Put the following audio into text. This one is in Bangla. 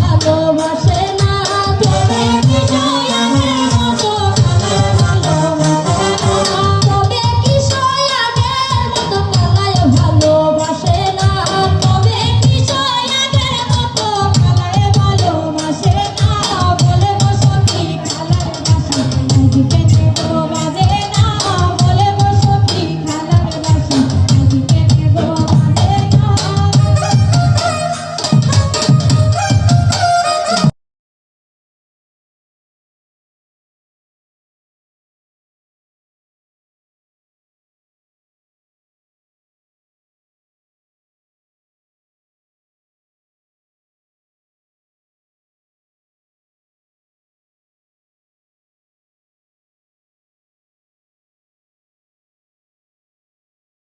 ভালোবাসা।